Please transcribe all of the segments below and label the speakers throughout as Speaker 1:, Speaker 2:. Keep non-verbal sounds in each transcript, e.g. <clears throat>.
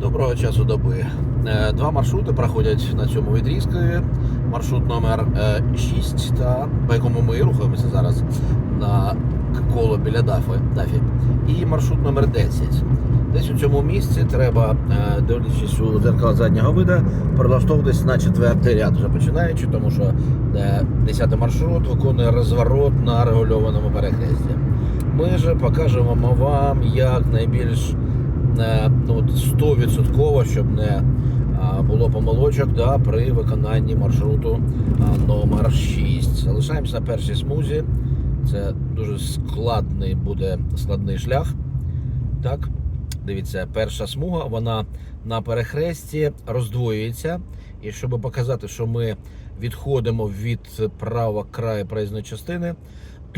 Speaker 1: Доброго часу доби. Е, Два маршрути проходять на цьому відрізку. Маршрут номер 6, та, по якому ми рухаємося зараз на коло біля Дафи, Дафі. І маршрут номер 10. Десь у цьому місці треба, е, дивлячись у дзеркало заднього вида, прилаштовуватись на четвертий ряд, вже починаючи, тому що 10 маршрут виконує розворот на регульованому перехресті. Ми же покажемо вам, як найбільш е, ну, 100%, щоб не було помилочок да, при виконанні маршруту номер 6. Залишаємося на першій смузі. Це дуже складний буде складний шлях. Так, дивіться, перша смуга, вона на перехресті роздвоюється. І щоб показати, що ми відходимо від правого краю проїзної частини,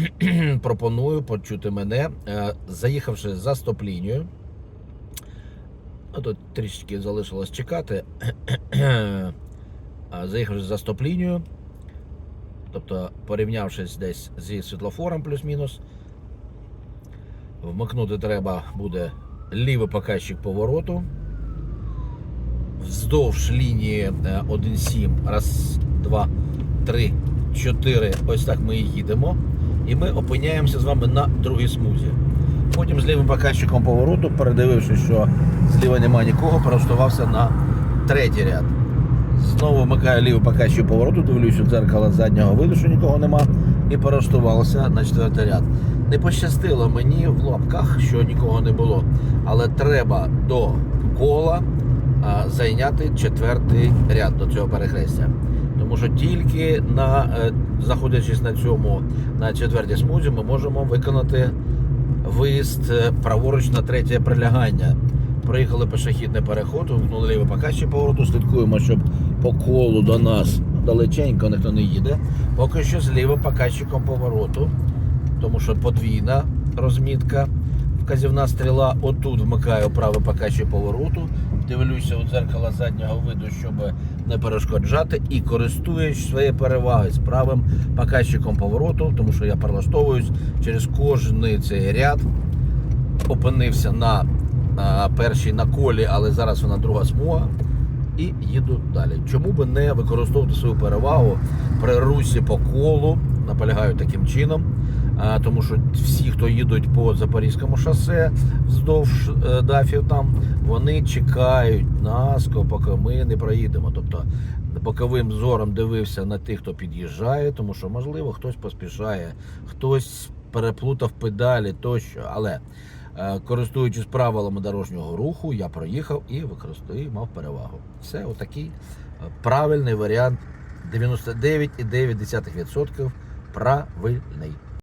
Speaker 1: <clears throat> пропоную почути мене, е, заїхавши за стоп-лінію. А тут трішки залишилось чекати. <clears throat> Заїхавши за стоп-лінію, тобто порівнявшись десь зі світлофором плюс-мінус, вмикнути треба буде лівий показчик повороту. Вздовж лінії е, 1,7. Раз, два, три, чотири. Ось так ми і їдемо. І ми опиняємося з вами на другій смузі. Потім з лівим показчиком повороту, передивившись, що зліва немає нікого, перештувався на третій ряд. Знову вмикаю лівий показчик повороту, дивлюсь у дзеркало заднього виду, що нікого нема, і перештувався на четвертий ряд. Не пощастило мені в лапках, що нікого не було, але треба до кола зайняти четвертий ряд до цього перехрестя. Тому що тільки на, е, знаходячись на цьому на четвертій смузі, ми можемо виконати виїзд е, праворуч на третє прилягання. Проїхали пішохідний переход, вмкнули лівий показчик повороту, слідкуємо, щоб по колу до нас далеченько ніхто не їде. Поки що з лівим показчиком повороту, тому що подвійна розмітка. Вказівна стріла отут вмикаю правий покачі повороту, дивлюся у дзеркало заднього виду, щоб не перешкоджати, і користуюсь своєю перевагою з правим показчиком повороту, тому що я прилаштовуюсь через кожний цей ряд, опинився на першій на колі, але зараз вона друга смуга. І їду далі. Чому би не використовувати свою перевагу при русі по колу? Наполягаю таким чином. Тому що всі, хто їдуть по Запорізькому шосе вздовж е, дафів, там вони чекають нас, поки ми не проїдемо. Тобто боковим зором дивився на тих, хто під'їжджає, тому що можливо хтось поспішає, хтось переплутав педалі тощо. Але е, користуючись правилами дорожнього руху, я проїхав і використовую, мав перевагу. Все, отакий е, правильний варіант 99,9% правильний.